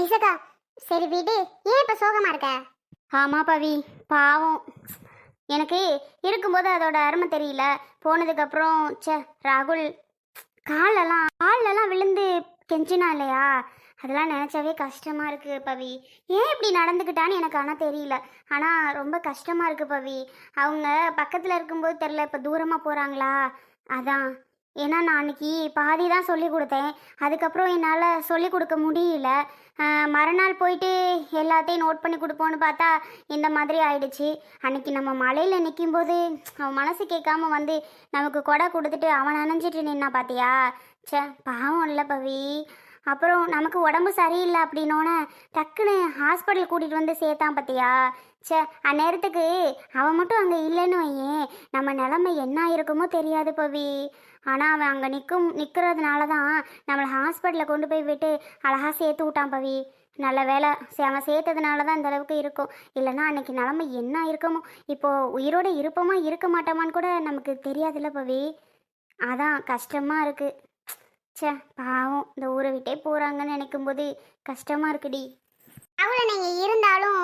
ஐசகா சரி வீடு. ஏன் இப்போ சோகமாக இருக்க? ஆமாம் பவி. பாவம். எனக்கு இருக்கும்போது அதோட அருமை தெரியல. போனதுக்கப்புறம் சே ராகுல் காலெல்லாம் காலெல்லாம் விழுந்து கெஞ்சினா இல்லையா? அதெல்லாம் நினச்சாவே கஷ்டமாக இருக்குது பவி. ஏன் இப்படி நடந்துக்கிட்டான்னு எனக்கு ஆனால் தெரியல. ஆனால் ரொம்ப கஷ்டமாக இருக்குது பவி. அவங்க பக்கத்தில் இருக்கும்போது தெரில இப்போ தூரமாக போகிறாங்களா அதான். ஏன்னா நான் அன்னைக்கு பாதி தான் சொல்லி கொடுத்தேன். அதுக்கப்புறம் என்னால் சொல்லி கொடுக்க முடியல. மறுநாள் போயிட்டு எல்லாத்தையும் நோட் பண்ணி கொடுப்போன்னு பார்த்தா இந்த மாதிரி ஆயிடுச்சு. அன்னைக்கு நம்ம மலையில் நிற்கும்போது அவன் மனசு கேட்காம வந்து நமக்கு கொடை கொடுத்துட்டு அவன் நனைஞ்சிட்டு நின்னா பார்த்தியா ச்சே பாவம் இல்லை பவி. அப்புறம் நமக்கு உடம்பு சரியில்லை அப்படின்னோன்னே டக்குன்னு ஹாஸ்பிட்டல் கூட்டிகிட்டு வந்து சேர்த்தான் பார்த்தியா ச்சே அந்நேரத்துக்கு அவன் மட்டும் அங்கே இல்லைன்னு வையேன். நம்ம நிலமை என்ன இருக்குமோ தெரியாது பவி. ஆனால் அவன் அங்கே நிற்கும் நிற்கிறதுனால தான் நம்மளை ஹாஸ்பிட்டலில் கொண்டு போய் விட்டு அழகாக சேர்த்து விட்டான் பவி. நல்ல வேலை சே அவன் சேர்த்ததுனால தான் இந்த அளவுக்கு இருக்கும். இல்லைன்னா அன்னைக்கு நிலமை என்ன இருக்குமோ இப்போது உயிரோடு இருப்போமா இருக்க மாட்டோமான்னு கூட நமக்கு தெரியாதுல்ல பவி. அதான் கஷ்டமாக இருக்குது சே பாவம் இந்த ஊரை விட்டே போகிறாங்கன்னு நினைக்கும்போது கஷ்டமாக இருக்குடி. அவ்வளோ நீங்கள் இருந்தாலும்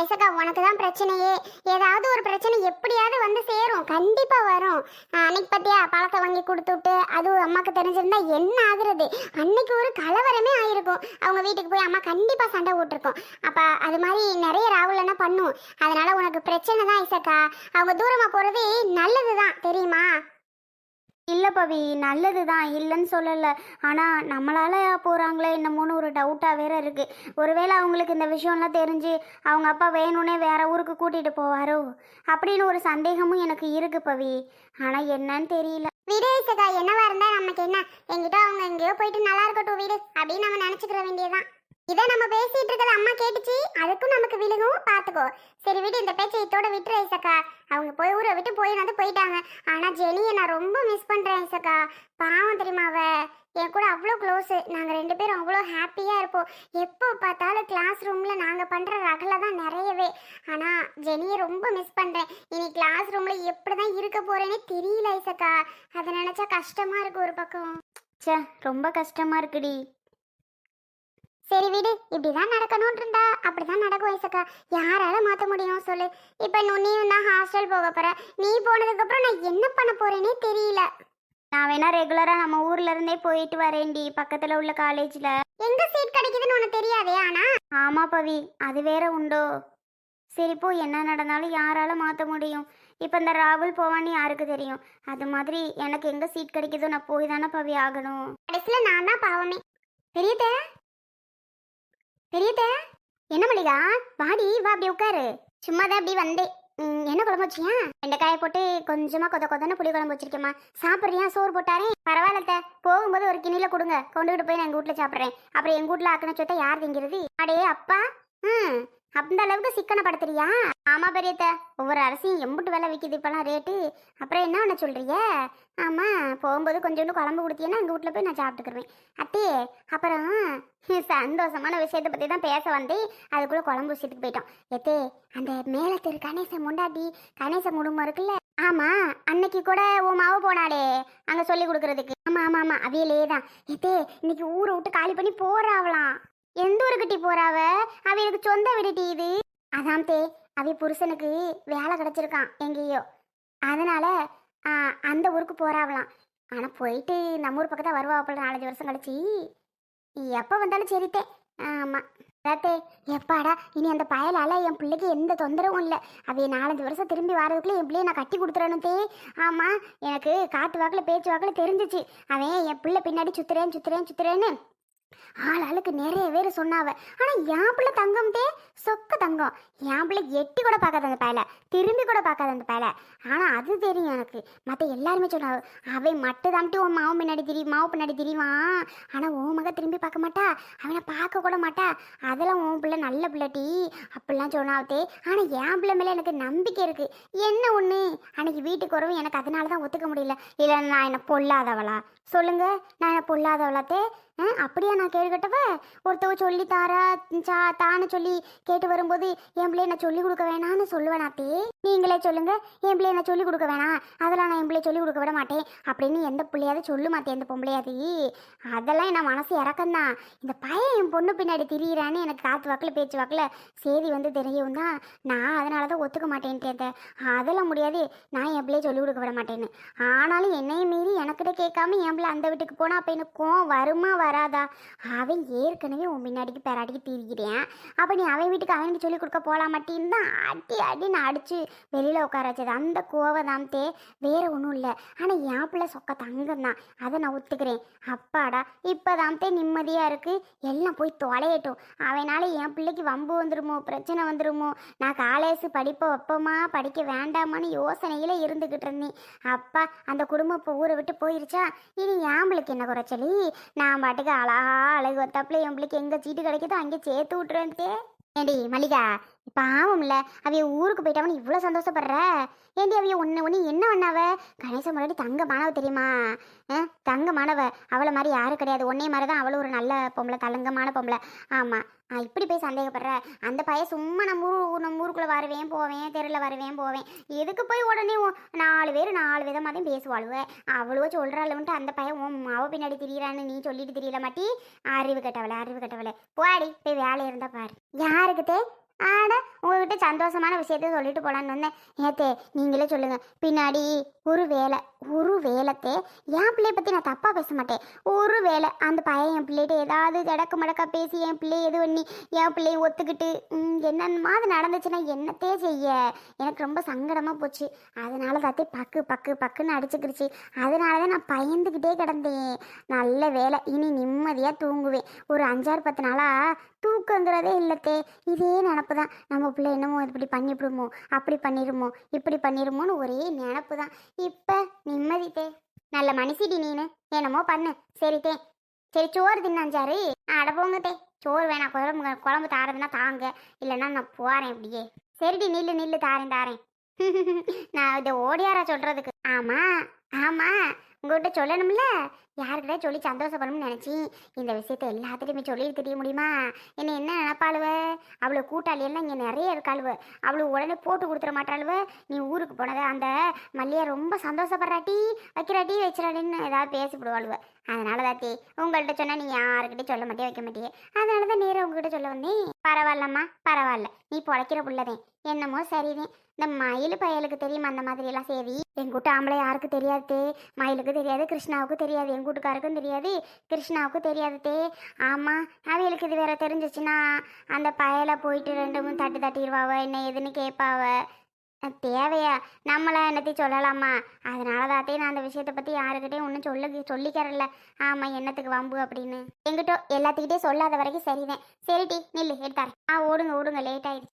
ஐசகா உனக்கு தான் பிரச்சனையே. ஏதாவது ஒரு பிரச்சனை எப்படியாவது வந்து சேரும். கண்டிப்பாக வரும். அன்னைக்கு பற்றியா பழத்தை வாங்கி கொடுத்துட்டு அது அம்மாவுக்கு தெரிஞ்சிருந்தா என்ன ஆகுறது? அன்னைக்கு ஒரு கலவரமே ஆயிருக்கும். அவங்க வீட்டுக்கு போய் அம்மா கண்டிப்பாக சண்டை போட்டிருக்கோம். அப்போ அது மாதிரி நிறைய ராகுல் பண்ணும். அதனால உனக்கு பிரச்சனை தான் ஐசக்கா. அவங்க போகிறது நல்லது தான் தெரியுமா? இல்லை பவி நல்லது தான் இல்லைன்னு சொல்லலை. ஆனால் நம்மளால போகிறாங்களே என்னமோன்னு ஒரு டவுட்டாக வேற இருக்குது ஒருவேளை அவங்களுக்கு இந்த விஷயம்லாம் தெரிஞ்சு அவங்க அப்பா வேணும்னே வேற ஊருக்கு கூட்டிகிட்டு போவாரோ? அப்படின்னு ஒரு சந்தேகமும் எனக்கு இருக்கு பவி. ஆனால் என்னன்னு தெரியல. விடு ஐசக்கா என்னவா இருந்தா நமக்கு என்ன? என்கிட்ட அவங்க எங்கேயோ போயிட்டு நல்லா இருக்கட்டும் வீடு அப்படின்னு நம்ம நினச்சிக்கிற வேண்டியதான் இதை நம்ம பேசிட்டு இருக்கிறத அம்மா கேட்டுச்சு அதுக்கும் நமக்கு விழுகவும் பார்த்துக்கோ. சரி விடு இந்த பேச்சை இதோட விட்டுரு ஐசக்கா. அவங்க போய் ஊரை விட்டு போய் வந்து போயிட்டாங்க. ஆனால் ஜெனியை நான் ரொம்ப மிஸ் பண்ணுறேன் ஐசக்கா. பாவம் தெரியுமா அவ? என் கூட அவ்வளோ க்ளோஸு நாங்கள் ரெண்டு பேரும் அவ்வளோ ஹாப்பியாக இருப்போம். எப்போ பார்த்தாலும் கிளாஸ் ரூமில் நாங்கள் பண்ணுற ரகலை தான் நிறையவே. ஆனால் ஜெனியை ரொம்ப மிஸ் பண்ணுறேன் இனி கிளாஸ் ரூமில் எப்படி தான் இருக்க போகிறேனே தெரியல ஐசக்கா. அதை நினச்சா கஷ்டமாக இருக்கு ஒரு பக்கம். ச்சே ரொம்ப கஷ்டமாக இருக்குடி. சரி விடு இப்படிதான் நடக்கணும்னு இருந்தா அப்படிதான் நடக்கும் வயசுக்கா யாரால மாத்த முடியும் சொல்லு. இப்ப நீயும் தான் ஹாஸ்டல் போக போற. நீ போனதுக்கு அப்புறம் நான் என்ன பண்ண போறேனே தெரியல. நான் வேணா ரெகுலராக நம்ம ஊர்ல இருந்தே போயிட்டு வரேன்டி பக்கத்தில் உள்ள காலேஜில் எங்க சீட் கிடைக்குதுன்னு உனக்கு தெரியாதே ஆனா? ஆமாம் பவி. அது வேற உண்டோ? சரி போ. என்ன நடந்தாலும் யாரால மாற்ற முடியும். இப்போ இந்த ராகுல் போவான்னு யாருக்கு தெரியும்? அது மாதிரி எனக்கு எங்கே சீட் கிடைக்குதோ நான் போய் தானே பவி ஆகணும். கடைசியில நான் தான் பாவமே. தெரியுதே பெரியத்த என்ன மல்லிகா? வாடி வா அப்படி உட்காரு. சும்மா தான் அப்படி வந்தேன் என்ன குழம்பு வச்சியா? வெண்டைக்காயை போட்டு கொஞ்சமா கொத கொதன்னு புளி குழம்பு வச்சிருக்கேம்மா. சாப்பிட்றியா? சோறு போட்டாரே. பரவாயில்லத்த போகும்போது ஒரு கிணில கொடுங்க. கொண்டுகிட்டு போய் நான் எங்கள் வீட்டில் சாப்பிட்றேன். அப்புறம் எங்கள் வீட்டில் ஆக்கின சொத்தை யார் திங்கிறது? அடே அப்பா. ம். அந்த அளவுக்கு சிக்கனப்படுத்துறியா? ஆமா பெரியத்த ஒவ்வொரு அரசியும் எம்புட்டு விலை விற்கிது இப்பெல்லாம் ரேட்டு அப்புறம் என்ன பண்ண சொல்றிய? ஆமா போகும்போது கொஞ்சோண்டு குழம்பு கொடுத்தீங்கன்னா எங்கள் வீட்டில் போய் நான் சாப்பிட்டுக்குருவேன். அத்தே அப்புறம் சந்தோஷமான விஷயத்தை பற்றி தான் பேச வந்து அதுக்குள்ளே குழம்பு விஷயத்துக்கு போயிட்டோம். எத்தே அந்த மேலே தெரு கணேசன் முண்டாட்டி கணேசன் குடும்பம் இருக்குல்ல? ஆமா அன்னைக்கு கூட உன் மாவு போனாலே அங்கே சொல்லி கொடுக்கறதுக்கு. ஆமா ஆமா ஆமா அவையிலே தான். எத்தே இன்னைக்கு ஊரை விட்டு காலி பண்ணி போறாவலாம் எந்த ஊருக்கிட்டி போறாவ? அவளுக்கு சொந்த விடுட்டி இது. அதாம் தே புருஷனுக்கு வேலை கிடைச்சிருக்கான் எங்கேயோ. அதனால அந்த ஊருக்கு போறாவலாம் ஆனா போயிட்டு நம்ம ஊர் பக்கத்தான் வருவாப்பில் நாலஞ்சு வருஷம் கழிச்சு. எப்போ வந்தாலும் சரித்தே ஆமா. அதாத்தே எப்பாடா இனி அந்த பயலால என் பிள்ளைக்கு எந்த தொந்தரவும் இல்லை. அவைய நாலஞ்சு வருஷம் திரும்பி வரதுக்குள்ள என் பிள்ளைய நான் கட்டி கொடுத்துறேன்னு தே. ஆமா எனக்கு காட்டு வாக்கில் பேச்சு வாக்கில் தெரிஞ்சிச்சு. அவன் என் பிள்ளை பின்னாடி சுத்துறேன் சுத்துறேன் சுத்துறேன்னு. ஆள் ஆளுக்கு நிறைய பேர் சொன்னாவ. ஆனா என் பிள்ளை தங்கம் சொக்க தங்கம். என் பிள்ளை எட்டி கூட பார்க்காத அந்த பயலை. திரும்பி கூட பார்க்காத அந்த பயலை. ஆனா அது தெரியும் எனக்கு. மற்ற எல்லாருமே சொன்னாவ. அவன் மட்டும் தான்ட்டு உன் மாவு பின்னாடி திரி மாவு பின்னாடி திரிவான். ஆனா உன் மக திரும்பி பார்க்க மாட்டா. அவனை பார்க்க கூட மாட்டா. அதெல்லாம் உன் பிள்ளை நல்ல பிள்ளைட்டி அப்படிலாம் சொன்னாவத்தே. ஆனால் என் பிள்ளை மேலே எனக்கு நம்பிக்கை இருக்கு. என்ன ஒன்று அன்னைக்கு வீட்டுக்கு வரவும் எனக்கு அதனால தான் ஒத்துக்க முடியல. இல்லை நான் என்ன பொல்லாதவளா? சொல்லுங்க. நான் என்ன பொல்லாதவளாத்தே. அப்படியா நான் கேட்டுக்கிட்டவ ஒருத்தவ சொல்லி தாரா சா தான்னு சொல்லி கேட்டு வரும்போது என் பிள்ளைய நான் சொல்லி கொடுக்க வேணான்னு சொல்லுவேனாத்தே நீங்களே சொல்லுங்க. என் பிள்ளைய நான் சொல்லிக் கொடுக்க வேணாம். அதெல்லாம் நான் என் பிள்ளைய சொல்லி கொடுக்க விட மாட்டேன். அப்படின்னு எந்த பிள்ளையாவது சொல்லு மாட்டேன் எந்த பொம்பளையாதி? அதெல்லாம் என்ன மனசு இறக்கம்தான் இந்த பையன் என் பொண்ணு பின்னாடி திரியிறான்னு எனக்கு காத்து வாக்கில் பேச்சு வாக்கில் செய்தி வந்து தெரியும் தான் நான் அதனால தான் ஒத்துக்க மாட்டேன்ட்டேன் அதெல்லாம் முடியாது. நான் என் பிள்ளைய சொல்லி கொடுக்க விட மாட்டேன்னு. ஆனாலும் என்னையும் மீறி எனக்கிட்ட கேட்காம என் பிள்ளை அந்த வீட்டுக்கு போனால் அப்போ எனக்கு கோவம் வருமா வராதா? அவன் ஏற்கனவே உன் பின்னாடிக்கு பெராடிக்கு தீரிக்கிறேன். அப்போ நீ அவன் வீட்டுக்கு அவனுக்கு சொல்லிக் கொடுக்க போகலாம் மாட்டேன்னு அடி அடி நான் அடித்து வெளியில் உட்கார வச்சது. அந்த கோவதாம்தே வேற ஒன்றும் இல்லை. ஆனால் என் பிள்ளை சொக்க தங்கம் தான். அதை நான் ஒத்துக்கிறேன். அப்பாடா இப்போதாம்தே நிம்மதியாக இருக்குது எல்லாம் போய் தொலையட்டும். அவனால என் பிள்ளைக்கு வம்பு வந்துருமோ பிரச்சனை வந்துருமோ? நான் காலேஜ் படிப்பை வைப்போமா படிக்க வேண்டாமான்னு யோசனையில் இருந்துக்கிட்டு இருந்தேன். அப்பா அந்த குடும்பம் இப்போ ஊரை விட்டு போயிருச்சா? இனி ஏம்பளுக்கு பிள்ளைக்கு என்ன குறைச்சலி? நான் பாட்டுக்கு அழகா அழகு வத்தாப்புல என் பிள்ளைக்கு எங்கே சீட்டு கிடைக்குதோ அங்கே சேர்த்து விட்டுருந்தே ஏண்டி மல்லிகா பாவம்ல அவைய ஊருக்கு போயிட்டவனு இவ்வளோ சந்தோஷப்படுற? ஏண்டி அவைய ஒன்று ஒன்று என்ன பண்ணாவ? கணேச முன்னாடி தங்க மாணவ தெரியுமா? தங்க மாணவ. அவளை மாதிரி யாரும் கிடையாது. ஒன்னே மாதிரி தான் அவளும் ஒரு நல்ல பொம்பளை தலங்கமான பொம்பளை. ஆமாம் இப்படி போய் சந்தேகப்படுற? அந்த பையன் சும்மா நம்ம ஊர் நம்ம ஊருக்குள்ளே வருவேன் போவேன் தெருவில் வருவேன் போவேன். எதுக்கு போய் உடனே நாலு பேர் நாலு விதமாக தான் பேசுவாளுவ. அவ்வளோ சொல்கிறாளுன்ட்டு அந்த பையன் உன் மாவ பின்னாடி திரியிறான்னு நீ சொல்லிட்டு தெரியல மாட்டி அறிவு கட்டவளை அறிவு கட்டவளை. போடி போய் வேலை இருந்தா பாரு. யாருக்குதே ஆட உங்ககிட்ட சந்தோஷமான விஷயத்த சொல்லிட்டு போலான்னு வந்தேன். ஏத்தே நீங்களே சொல்லுங்க. பின்னாடி ஒரு வேலை ஒரு வேலைத்தே என் பிள்ளைய பற்றி நான் தப்பாக பேச மாட்டேன். ஒரு வேலை அந்த பையன் என் பிள்ளைகிட்ட ஏதாவது ஜடக்கு மடக்கா பேசி என் பிள்ளைய இது பண்ணி என் பிள்ளைய ஒத்துக்கிட்டு என்னென்ன என்னென்னமா அது நடந்துச்சுன்னா என்னத்தே செய்ய? எனக்கு ரொம்ப சங்கடமாக போச்சு. அதனால தாத்தே பக்கு பக்கு பக்குன்னு அடிச்சுக்கிடுச்சு அதனால தான் நான் பயந்துக்கிட்டே கிடந்தேன். நல்ல வேலை இனி நிம்மதியாக தூங்குவேன். ஒரு அஞ்சாறு பத்து நாளாக தூக்கங்கிறதே இல்லத்தே. இதே நினப்பு நினப்பு தான் நம்ம பிள்ளை என்னமோ இப்படி பண்ணிவிடுமோ அப்படி பண்ணிடுமோ இப்படி பண்ணிடுமோன்னு ஒரே நினப்பு தான். இப்போ நிம்மதித்தே நல்ல மனுஷிடி நீனு. என்னமோ பண்ணு. சரித்தே சரி சோறு தின்னாஞ்சாரு. அட போங்கத்தே சோறு வேணாம். குழம்பு குழம்பு தாரதுன்னா தாங்க. இல்லைன்னா நான் போகிறேன் இப்படியே. சரிடி நில்லு நில்லு தாரேன் தாரேன். நான் இதை ஓடியாரா சொல்கிறதுக்கு ஆமாம் ஆமாம் உங்கள்கிட்ட சொல்லணும்ல? யாருக்கிட்ட சொல்லி சந்தோஷப்படணும்னு நினச்சி? இந்த விஷயத்த எல்லாத்துட்டையுமே சொல்லி தெரிய முடியுமா? என்ன என்ன நினப்பாளுவ? அவ்வளோ கூட்டாளி எல்லாம் இங்கே நிறைய இருக்காளுவ. அவ்வளோ உடனே போட்டு கொடுத்துட மாட்டாளுவ? நீ ஊருக்கு போனதை அந்த மல்லியை ரொம்ப சந்தோஷப்படுறாட்டி வைக்கிறாட்டி வச்சிடாடின்னு ஏதாவது பேசிவிடுவாளுவ அதனால தாத்தி உங்கள்கிட்ட சொன்னால் நீ யாருக்கிட்டே சொல்ல மாட்டே வைக்க மாட்டியே. அதனால தான் நேராக உங்ககிட்ட சொல்ல வந்தேன். பரவாயில்லம்மா பரவாயில்ல. நீ பொழைக்கிற பிள்ளதே. என்னமோ சரிதேன் இந்த மயில் பயலுக்கு தெரியுமா அந்த மாதிரி எல்லாம் சரி என் கூட்ட ஆம்பளை யாருக்கு தெரியாது மயிலுக்கு தெரியாது கிருஷ்ணாவுக்கு தெரியாது என் கூட்டுக்காருக்கும் தெரியாது கிருஷ்ணாவுக்கு தெரியாது தே. ஆமாம் அவைகளுக்கு இது வேற தெரிஞ்சிச்சுன்னா அந்த பயலை போயிட்டு ரெண்டு மூணு தட்டு தட்டிடுவாவ என்ன ஏதுன்னு கேட்பாவ தேவையா? நம்மள என்னத்தையும் சொல்லலாமா? அதனால தாத்தே நான் அந்த விஷயத்தை பற்றி யாருக்கிட்டையும் ஒன்றும் சொல்ல சொல்லிக்கிறல்ல. ஆமாம் என்னத்துக்கு வம்பு அப்படின்னு. எங்கிட்ட எல்லாத்துக்கிட்டே சொல்லாத வரைக்கும் சரிதான். சரிடி நில்லு எடுத்தாரு ஆ ஓடுங்க ஓடுங்க லேட் ஆயிடுச்சு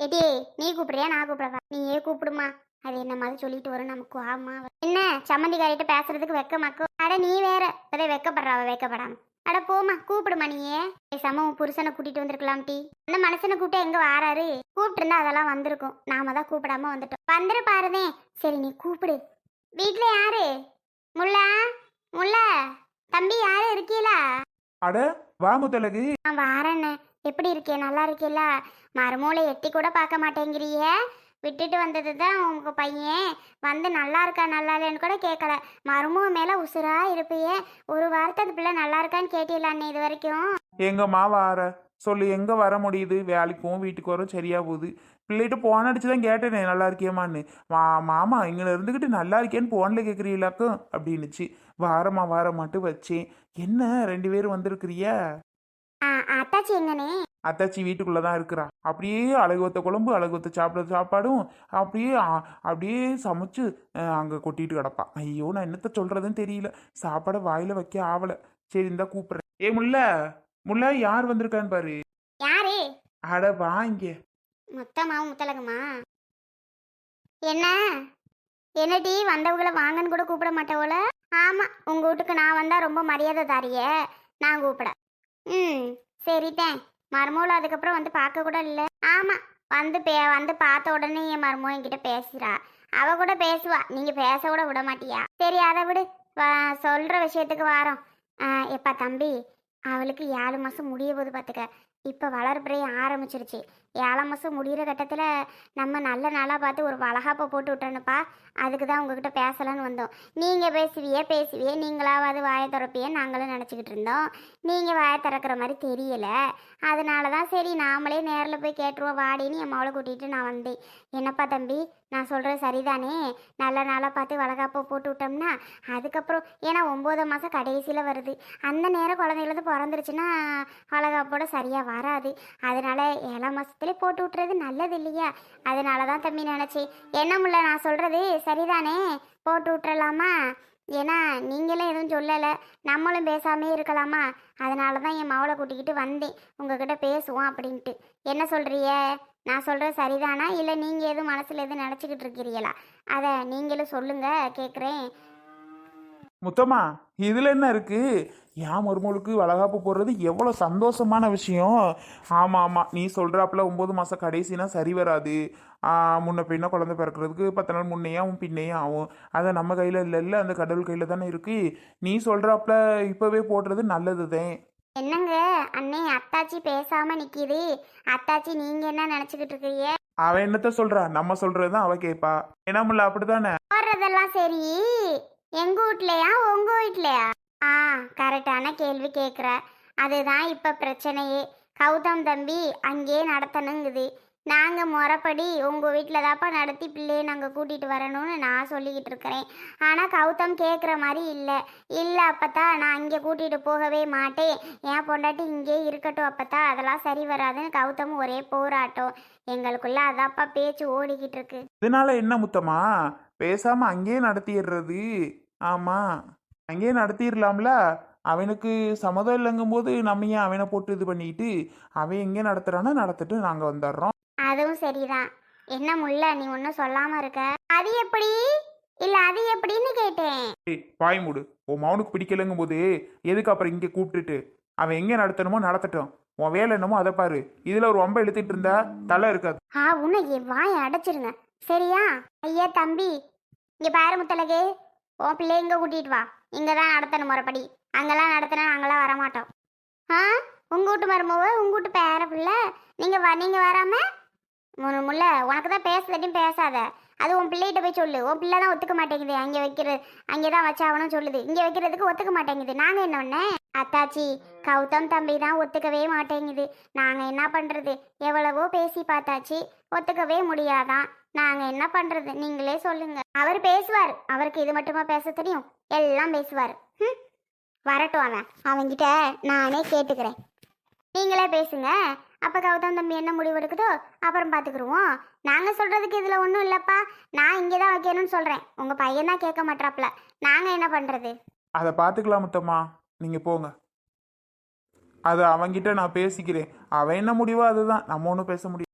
ஏடி நீ கூப்பிடுறியா? நான் கூப்பிடவா? நீயே கூப்பிடுமா. அது என்ன மாதிரி சொல்லிட்டு வரும் நமக்கு? ஆமா. என்ன? சம்மந்திக்காரிட்ட பேசுறதுக்கு வெக்கமாக்கும் அட நீ வேற. இப்பதே வெக்கப்படுறாவ வெக்கப்படாம. அட போமா கூப்பிடுமா நீயே? பேசாம உன் புருஷனை கூட்டிட்டு வந்திருக்கலாம் டி. அந்த மனுஷனை கூப்பிட்டு எங்க வாராரு? கூப்பிட்டு இருந்தா அதெல்லாம் வந்திருக்கும். நாம தான் கூப்பிடாம வந்துட்டோம். வந்துரு பாருதே சரி நீ கூப்பிடு. வீட்ல யாரு? முல்லா? முல்லா? தம்பி யாரு? இருக்கீங்களா அட வா முத்தலகு நான் வாரேண்ணே எப்படி இருக்கே? நல்லா இருக்கேல்ல? மருமூளை எட்டி கூட பார்க்க மாட்டேங்கிறிய. விட்டுட்டு வந்தது தான் உங்க பையன். வந்து நல்லா இருக்கா நல்லா இல்லைன்னு கூட கேட்கல மருமக மேலே உசுரா இருப்பியே. ஒரு வாரத்தை அந்த பிள்ளை நல்லா இருக்கான்னு கேட்டிலாண்ணே இது வரைக்கும்? எங்கம்மா வார? சொல்லு எங்க வர முடியுது? வேலைக்கும் வீட்டுக்கு வரும் சரியா போகுது. பிள்ளைகிட்ட போன் அடிச்சு தான் கேட்டேனே நல்லா இருக்கியம்மான்னு. மா மாமா இங்கே இருந்துக்கிட்டு நல்லா இருக்கேன்னு போனில் கேட்குறீங்களாக்கும் அப்படின்னுச்சு. வாரமா வாரமாட்டு வச்சேன். என்ன ரெண்டு பேரும் வந்திருக்கிறியா? ஆ அத்தாச்சி எங்கண்ணே அத்தாச்சி வீட்டுக்குள்ளே தான் இருக்கிறா. அப்படியே அழகுவத்த குழம்பு அழகுவத்த சாப்பிட்ற சாப்பாடும் அப்படியே அப்படியே சமைச்சு அங்கே கொட்டிட்டு கிடப்பா. ஐயோ நான் என்னத்த சொல்கிறதுன்னு தெரியல. சாப்பாடை வாயில் வைக்க ஆவலை. சரி இந்தா கூப்பிட்றேன். ஏ முல்ல முல்ல யார் வந்திருக்கான்னு பாரு. யாரு? அட வா இங்கே. மொத்தமாவும் முத்தலகுமா என்ன? என்னடி வந்தவங்கள வாங்கன்னு கூட கூப்பிட மாட்டேவோல ஆமா உங்க வீட்டுக்கு நான் வந்தா ரொம்ப மரியாதை தாரிய. நான் கூப்பிட. ம் சரிதான் மருமூல அதுக்கப்புறம் வந்து பார்க்க கூட இல்லை. ஆமா வந்து பே வந்து பார்த்த உடனே என் மருமோ என்கிட்ட பேசுறா. அவ கூட பேசுவா. நீங்கள் பேச கூட விட மாட்டியா? சரி அதை விடு. வா- சொல்ற விஷயத்துக்கு வாரோம். எப்பா தம்பி அவளுக்கு ஏழு மாசம் முடிய போது பார்த்துக்க இப்போ வளர்ப்புறையும் ஆரம்பிச்சிருச்சு. ஏழாம் மாதம் முடிகிற கட்டத்தில் நம்ம நல்ல நாளாக பார்த்து ஒரு வளகாப்பை போட்டு விட்டோன்னுப்பா அதுக்கு தான் உங்ககிட்ட பேசலான்னு வந்தோம். நீங்கள் பேசுவியே பேசுவியே நீங்களாவது வாயை திறப்பியே நாங்களும் நினச்சிக்கிட்டு இருந்தோம். நீங்கள் வாயை திறக்கிற மாதிரி தெரியலை. அதனால தான் சரி நாமளே நேரில் போய் கேட்டுருவோம். வாடின்னு என் மவளை கூட்டிகிட்டு நான் வந்தேன். என்னப்பா தம்பி நான் சொல்கிறது சரிதானே? நல்ல நாளாக பார்த்து வளகாப்பை போட்டு விட்டோம்னா அதுக்கப்புறம் ஏன்னா ஒம்பது மாதம் கடைசியில் வருது. அந்த நேரம் குழந்தைகளுக்கு பிறந்துருச்சுன்னா வளகாப்போட சரியாக வராது. அதனால ஏழாம் மாதத்துலேயே போட்டு விட்டுறது நல்லது இல்லையா? அதனால தான் தம்பி நினச்சி. என்ன முல்ல நான் சொல்கிறது சரிதானே? போட்டு விட்டுறலாமா? ஏன்னா நீங்களும் எதுவும் சொல்லலை. நம்மளும் பேசாமே இருக்கலாமா? அதனால தான் என் மவளை கூட்டிக்கிட்டு வந்தேன். உங்ககிட்ட பேசுவோம் அப்படின்ட்டு. என்ன சொல்கிறிய நான் சொல்கிறது சரிதானா? இல்லை நீங்கள் எதுவும் மனசில் எதுவும் நினச்சிக்கிட்டு இருக்கிறீங்களா? அதை நீங்களும் சொல்லுங்கள் கேட்குறேன் முத்தம்மா இதுல என்ன இருக்கு? என் மருமகளுக்கு வளகாப்பு போடுறது எவ்வளோ சந்தோஷமான விஷயம். ஆமாம் ஆமாம் நீ சொல்கிறாப்புல ஒம்பது மாதம் கடைசினா சரி வராது. முன்ன பின்ன குழந்தை பிறக்கிறதுக்கு பத்து நாள் முன்னையும் பின்னையும் ஆகும். அதை நம்ம கையில் இல்லைல்ல அந்த கடவுள் கையில் தானே இருக்கு. நீ சொல்கிறாப்புல இப்போவே போடுறது நல்லது தான் என்னங்க? அண்ணே அத்தாச்சி பேசாமல் நிற்கிது அத்தாச்சி நீங்கள் என்ன நினச்சிக்கிட்டு இருக்கீங்க? அவன் என்னத்த சொல்றா? நம்ம சொல்றது தான் அவ கேட்பா என்னமில்ல அப்படிதானே போடுறதெல்லாம் சரி. எங்க வீட்லையா? உங்க வீட்லயா? ஆ கரெக்டான கேள்வி கேட்குற அதுதான் இப்போ பிரச்சனையே. கௌதம் தம்பி அங்கேயே நடத்தணுங்குது. நாங்கள் முறைப்படி உங்கள் வீட்டில் தாப்பா நடத்தி பிள்ளையை நாங்கள் கூட்டிகிட்டு வரணும்னு நான் சொல்லிக்கிட்டு இருக்கிறேன். ஆனால் கௌதம் கேட்குற மாதிரி இல்லை. இல்லை அப்பத்தா நான் இங்கே கூட்டிகிட்டு போகவே மாட்டேன். என் பொண்டாட்டி இங்கே இருக்கட்டும் அப்பத்தா. அதெல்லாம் சரி வராதுன்னு கௌதம் ஒரே போராட்டம். எங்களுக்குள்ள அதாப்பா பேச்சு ஓடிக்கிட்டு இருக்கு. இதனால என்ன முத்தமா பேசாம அங்கேயே நடத்திடுறது. ஆமா. அங்கேயே நடத்திடலாம்ல அவனுக்கு சம்மதம் இல்லைங்கும் போது நம்ம ஏன் அவனை போட்டு இது பண்ணிக்கிட்டு அவன் எங்கே நடத்துறானோ நடத்திட்டு நாங்கள் வந்துடுறோம். அதுவும் சரிதான். என்ன முல்ல நீ ஒன்றும் சொல்லாம இருக்க? அது எப்படி? இல்ல அது எப்படின்னு கேட்டேன். ஏய் வாய் மூடு. உன் மவனுக்கு பிடிக்கலைங்கும் போது எதுக்கு அப்புறம் இங்கே கூப்பிட்டுட்டு? அவன் எங்கே நடத்தணுமோ நடத்தட்டும். உன் வேலை என்னமோ அதை பாரு. இதில் ஒரு வம்ப இழுத்துட்டு இருந்தா தலை இருக்காது. ஆ உன்னை என் வாயை அடைச்சிருங்க. சரியா? ஐயா தம்பி இங்க பாரு முத்தலகு உன் பிள்ளை இங்கே கூட்டிகிட்டு வா. இங்கே தான் நடத்தணும் முறைப்படி. அங்கெல்லாம் நடத்தினா நாங்களாம் வரமாட்டோம். ஆ? உங்கள் வீட்டு மருமவ உங்கள் வீட்டு பேர பிள்ளை? நீங்கள் வ நீங்கள் வராம? முல்லை உனக்கு தான் பேசுறதையும் பேசாத. அது உன் பிள்ளைகிட்ட போய் சொல்லு. உன் பிள்ளை தான் ஒத்துக்க மாட்டேங்குது. அங்கே வைக்கிறது அங்கே தான் வச்சாவணும் சொல்லுது. இங்கே வைக்கிறதுக்கு ஒத்துக்க மாட்டேங்குது. நாங்கள் என்ன ஒன்று அத்தாச்சி கௌதம் தம்பி தான் ஒத்துக்கவே மாட்டேங்குது. நாங்கள் என்ன பண்ணுறது எவ்வளவோ பேசி பார்த்தாச்சு. ஒத்துக்கவே முடியாதான். நாங்கள் என்ன பண்ணுறது நீங்களே சொல்லுங்க. அவர் பேசுவார். அவருக்கு இது மட்டுமா பேச தெரியும்? எல்லாம் பேசுவார். ம் வரட்டும் அவன். அவன்கிட்ட நானே கேட்டுக்கிறேன். நீங்களே பேசுங்க. அப்போ கௌதம் தம்பி என்ன முடிவு எடுக்குதோ அப்புறம் பார்த்துக்குருவோம் நாங்கள் சொல்கிறதுக்கு இதில் ஒன்றும் இல்லைப்பா. நான் இங்கே தான் வைக்கணும்னு சொல்கிறேன் உங்கள் பையன் தான் கேட்க மாட்டாப்ல நாங்கள் என்ன பண்ணுறது அதை பார்த்துக்கலாம் முத்தம்மா. நீங்கள் போங்க. அதை அவன்கிட்ட நான் பேசிக்கிறேன். அவன் என்ன முடிவோ அதுதான். நம்ம ஒன்றும் பேச முடியும்